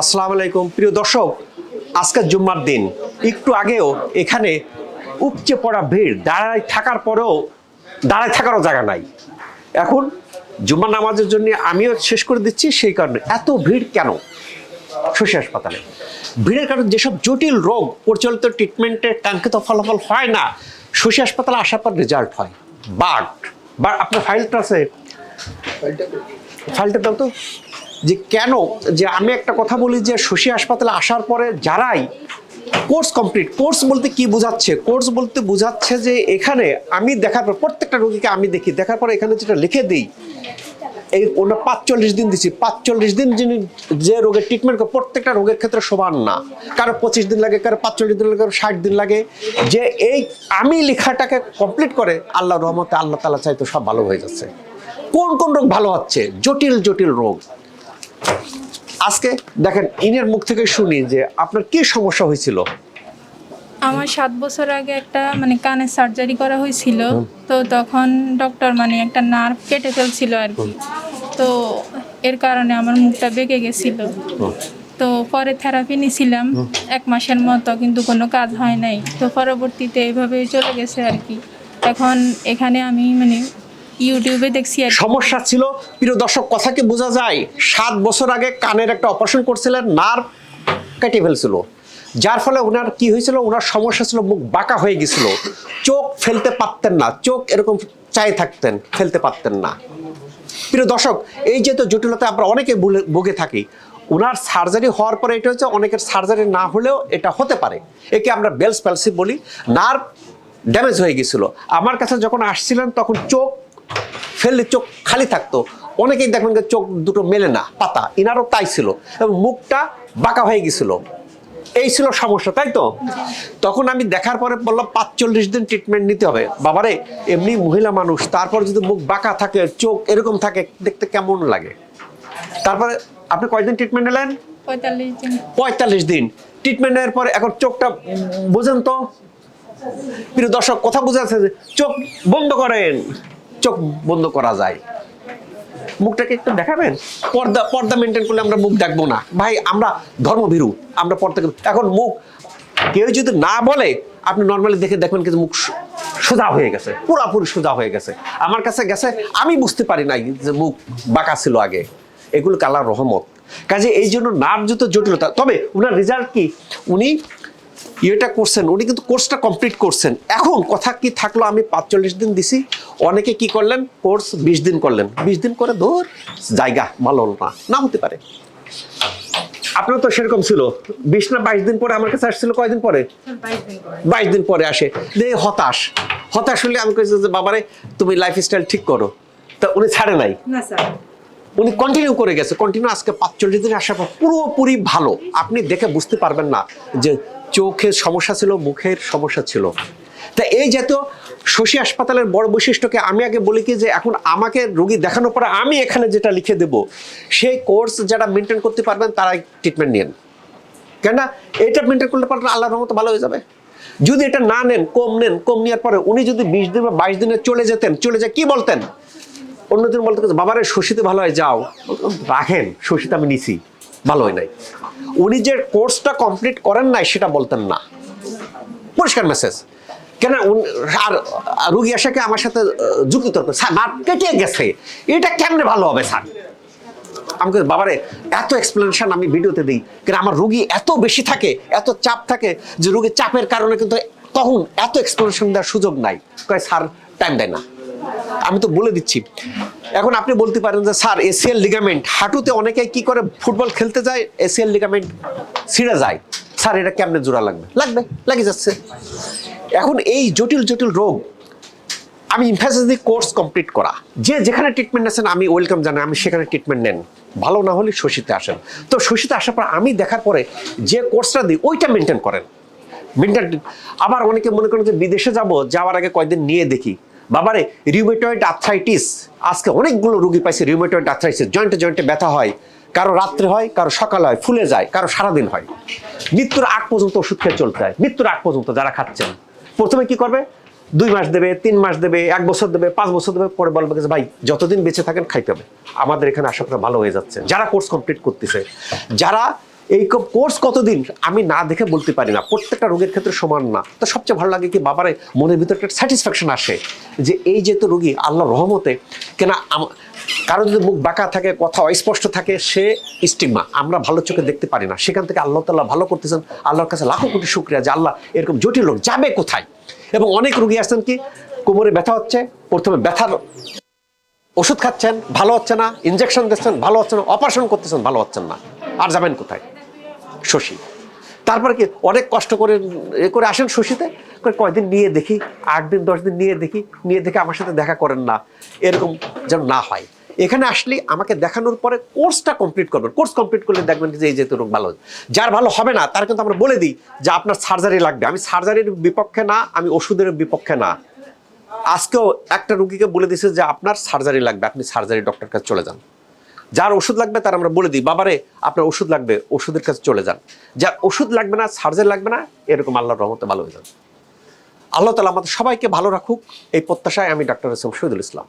আসসালামু আলাইকুম। প্রিয় দর্শক আজকে জুম্মার দিন। একটু আগেও এখানে উপচে পড়া ভিড় দাঁড়ায় থাকার পরেও দাঁড়ায় থাকারও জায়গা নাই। এখন জুম্মার নামাজের জন্য আমিও শেষ করে দিচ্ছি সেই কারণে এত ভিড় কেন? শশী হাসপাতালে। ভিড়ের কারণে যেসব জটিল রোগ পরিচালিত ট্রিটমেন্টের কাঙ্ক্ষিত ফলাফল হয় না শশী হাসপাতালে আসার পর রেজাল্ট হয়। বাট বা আপনার ফাইলটা আছে? ফাইলটা দাও তো। যে কেন, যে আমি একটা কথা বলি যে শশী হাসপাতালে আসার পরে যারাই কোর্স কমপ্লিট, কোর্স বলতে কি বোঝাচ্ছে? কোর্স বলতে বোঝাচ্ছে যে এখানে আমি দেখার পর, প্রত্যেকটা রোগীকে আমি দেখি, দেখার পর এখানে যেটা লিখে দিই, এই ওটা পাঁচচল্লিশ দিন দিচ্ছি পাঁচচল্লিশ দিন যিনি যে রোগের ট্রিটমেন্ট করে, প্রত্যেকটা রোগের ক্ষেত্রে সমান না। কারও পঁচিশ দিন লাগে, কারও পাঁচচল্লিশ দিন লাগে, কারও ষাট দিন লাগে। যে এই আমি লেখাটাকে কমপ্লিট করে আল্লাহ রহমতে আল্লাহ তালা চাইতো সব ভালো হয়ে যাচ্ছে। কোন কোন রোগ ভালো হচ্ছে? জটিল জটিল রোগ। আজকে দেখেন ইনের মুখ থেকে শুনি যে আপনার কি সমস্যা হয়েছিল? আমার সাত বছর আগে একটা মানে কানের সার্জারি করা হয়েছিল। তো তখন ডক্টর মানে একটা নার্ভ কেটে ফেলছিল আর কি। তো এর কারণে আমার মুখটা বেঁকে গেছিল। তো পরে থেরাপি নিছিলাম। এক মাসের মতো কিন্তু কোনো কাজ হয় নাই। তো পরবর্তীতে এভাবেই চলে গেছে আর কি। এখন এখানে আমি মানে ইউটিউবে দেখছি সমস্যা ছিল। প্রিয় দর্শক কথা কি বোঝা যায়, সাত বছর আগে কানের একটা অপারেশন করছিলেন নার্ভ কেটে ফেলছিল। যার ফলে ওনার কি হয়েছিল? ওনার সমস্যা ছিল, মুখ বাঁকা হয়ে গেছিল। চোখ ফেলতে পারতেন না। চোখ এরকম চাই থাকতেন, ফেলতে পারতেন না। প্রিয় দর্শক, এই যে তো জটিলতা, আমরা অনেকে ভুগে থাকি। ওনার সার্জারি হওয়ার পরে এটা হচ্ছে, অনেকের সার্জারি না হলেও এটা হতে পারে। একে আমরা বেলস প্যালসি বলি। নার্ভ ড্যামেজ হয়ে গেছিল। আমার কাছে যখন আসছিলেন, তখন চোখ ফেললে চোখ খালি থাকতো। অনেকেই দেখবেন যে চোখ দুটো মেলে না পাতা। ইনারও তাই ছিল। এবং মুখটা বাঁকা হয়ে গেছিল। এই ছিল সমস্যা তাই তো? তখন আমি দেখার পরে বললাম পাঁচচল্লিশ দিন ট্রিটমেন্ট নিতে হবে। বাবারে এমনি মহিলা মানুষ তারপর যদি মুখ বাঁকা থাকে চোখ এরকম থাকে দেখতে কেমন লাগে? তারপরে আপনি কয়দিন ট্রিটমেন্ট নিলেন? পঁয়তাল্লিশ দিন। ট্রিটমেন্ট নেওয়ার পরে এখন চোখটা বোঝেন তো? প্রিয় দর্শক কথা বুঝে আছে যে চোখ বন্ধ করেন। চোখ বন্ধ করা যায়। মুখটাকে একটু দেখাবেন? পর্দা পর্দা মেনটেন করলে আমরা মুখ দেখব না। ভাই, আমরা ধর্মভীরু। আমরা পর্দা এখন মুখ কেউ যদি না বলে, আপনি নর্মালি দেখে দেখবেন কিন্তু মুখ সোজা হয়ে গেছে। পুরাপুরি সোজা হয়ে গেছে। আমার কাছে গেছে, আমি বুঝতে পারি নাই যে মুখ বাঁকা ছিল আগে। এগুলো কালার রহমত। কাজে এই জন্য নার্ভযুক্ত জটিলতা তবে ওনার রেজাল্ট কি? উনি ইয়েটা করছেন উনি কিন্তু কোর্সটা কমপ্লিট করছেন। এখন কথা কি থাকল আমি পাঁচচল্লিশ দিন দিছি অনেকে কি করলেন? কোর্স বিশ দিন করলেন। বিশ দিন করে ধর জায়গা ভালো না না হতে পারে। আপনার তো সেরকম ছিল। বিশ না বাইশ দিন পরে আমার কাছে আসছিল কয়দিন পরে? বাইশ দিন পরে। আসে। যে হতাশ। হতাশ হলে আমি কইছি যে বাবারে তুমি লাইফস্টাইল ঠিক করো। তা উনি ছাড়ে নাই। উনি কন্টিনিউ করে গেছে। কন্টিনিউ আজকে পাঁচচল্লিশ দিন আসার পর পুরোপুরি ভালো। আপনি দেখে বুঝতে পারবেন না যে চোখের সমস্যা ছিল, মুখের সমস্যা ছিল। তা এই জাতীয় শশী হাসপাতালের বড় বৈশিষ্ট্যকে আমি আগে বলি কি যে এখন আমাকে রোগী দেখানোর পরে আমি এখানে যেটা লিখে দেব, সেই কোর্স যারা মেনটেন করতে পারবেন তারাই ট্রিটমেন্ট নিন কেননা এটা মেনটেন করলে পারলে আল্লাহর রহমতে ভালো হয়ে যাবে। যদি এটা না নেন, কম নেন, কম নেওয়ার পরে উনি যদি বিশ দিন বা বাইশ দিনে চলে যেতেন, চলে যায় কি বলতেন? অন্যদিন বলতে বাবারে শশীতে ভালো হয়, যাও। রাখেন, শশীতে আমি নিছি। ভালো হয় নাই। উনি যে কোর্সটা কমপ্লিট করেন নাই সেটা বলতেন না। পরিষ্কার মেসেজ কেন আর রুগী আসাকে আমার সাথে যুক্তি তর্ক। স্যার নাট কেটে গেছে। এটা কেমনে ভালো হবে, স্যার? আমাকে বাবারে, এত এক্সপ্লেনেশন আমি ভিডিওতে দিই। কিন্তু আমার রুগী এত বেশি থাকে, এত চাপ থাকে যে রুগীর চাপের কারণে কিন্তু তখন এত এক্সপ্লেনেশন দেওয়ার সুযোগ নাই। কয়, স্যার টাইম দেয় না। আমি তো বলে দিচ্ছি। এখন আপনি বলতে পারেন যে, স্যার এসিএল লিগামেন্ট হাঁটুতে অনেকে কি করে ফুটবল খেলতে যায় এসিএল লিগামেন্ট ছিঁড়ে যায়। স্যার, এটা কেমনে জোড়া লাগবে? লাগবে, লাগে যাচ্ছে। এখন এই জটিল জটিল রোগ, আমি ইনফ্যাসিস দিই কোর্স কমপ্লিট করা। যে যেখানে ট্রিটমেন্ট আছেন আমি ওয়েলকাম জানাই, আমি সেখানে ট্রিটমেন্ট নেন। ভালো না হলে শশীতে আসেন। তো শশীতে আসার পর আমি দেখার পরে যে কোর্সটা দিই, ওইটা মেনটেন করেন। মেনটেন আবার অনেকে মনে করেন যে, বিদেশে যাব, যাওয়ার আগে কয়েকদিন নিয়ে দেখি। বাবারে রিউমেটয়েড আর্থ্রাইটিস আজকে অনেকগুলো রুগী পাইছে রিউমেটয়েড আর্থ্রাইটিস জয়েন্টে জয়েন্টে ব্যথা হয়, কারও রাত্রে হয়, কারও সকালে হয়, ফুলে যায়, কারও সারাদিন হয়। মৃত্যুর আগ পর্যন্ত ওষুধ খেয়ে চলতে হয়, মৃত্যুর আগ পর্যন্ত যারা খাচ্ছেন। প্রথমে কি করবে? দুই মাস দেবে, তিন মাস দেবে, এক বছর দেবে, পাঁচ বছর দেবে, পরে বলবে যে, ভাই, যতদিন বেঁচে থাকেন, খাইতে হবে। আমাদের এখানে আশা করা ভালো হয়ে যাচ্ছে। যারা কোর্স কমপ্লিট করতেছে, যারা এই কোর্স কতদিন? আমি না দেখে বলতে পারি না। প্রত্যেকটা রোগের ক্ষেত্রে সমান না। তো সবচেয়ে ভালো লাগে কি বাবারে মনের ভিতরে একটা স্যাটিসফ্যাকশন আসে যে এই যেহেতু রোগী আল্লাহ রহমতে, কেনা কারও যদি মুখ বাঁকা থাকে, কথা অস্পষ্ট থাকে, সে স্টিগমা আমরা ভালো চোখে দেখতে পারি না। সেখান থেকে আল্লাহ তাল্লাহ ভালো করতেছেন। আল্লাহর কাছে লাখো কোটি শুক্রিয়া যে আল্লাহ এরকম জটিল রোগ যাবে কোথায়? এবং অনেক রুগী আসছেন কি, কোমরে ব্যথা হচ্ছে, প্রথমে ব্যথার ওষুধ খাচ্ছেন, ভালো হচ্ছে না ইনজেকশন দিচ্ছেন, ভালো হচ্ছে না অপারেশন করতেছেন, ভালো হচ্ছেন না। আর যাবেন কোথায়? শশী। তারপর কি অনেক কষ্ট করে, এ করে আসেন শশীতে? করে কয়দিন নিয়ে দেখি, আট দিন, দশ দিন নিয়ে দেখি, নিয়ে দেখে আমার সাথে দেখা করেন না। এরকম যেন না হয়। এখানে আসলে আমাকে দেখানোর পরে কোর্সটা কমপ্লিট করবেন। কোর্স কমপ্লিট করলে দেখবেন যে এই যেহেতু রোগ ভালো। যার ভালো হবে না, তার কিন্তু আমরা বলে দিই যে আপনার সার্জারি লাগবে। আমি সার্জারির বিপক্ষে না, আমি ওষুধের বিপক্ষে না। আজকেও একটা রুগীকে বলে দিছে যে আপনার সার্জারি লাগবে। আপনি সার্জারি ডক্টর কাছে চলে যান। যার ওষুধ লাগবে তার আমরা বলে দিই, বাবারে, আপনার ওষুধ লাগবে, ওষুধের কাছে চলে যান। যার ওষুধ লাগবে না সার্জেন লাগবে না, এরকম আল্লাহর রহমতে ভালো হয়ে যান আল্লাহ তালা আমাদের সবাইকে ভালো রাখুক। এই প্রত্যাশায় আমি ডাক্তার এস শহীদুল ইসলাম।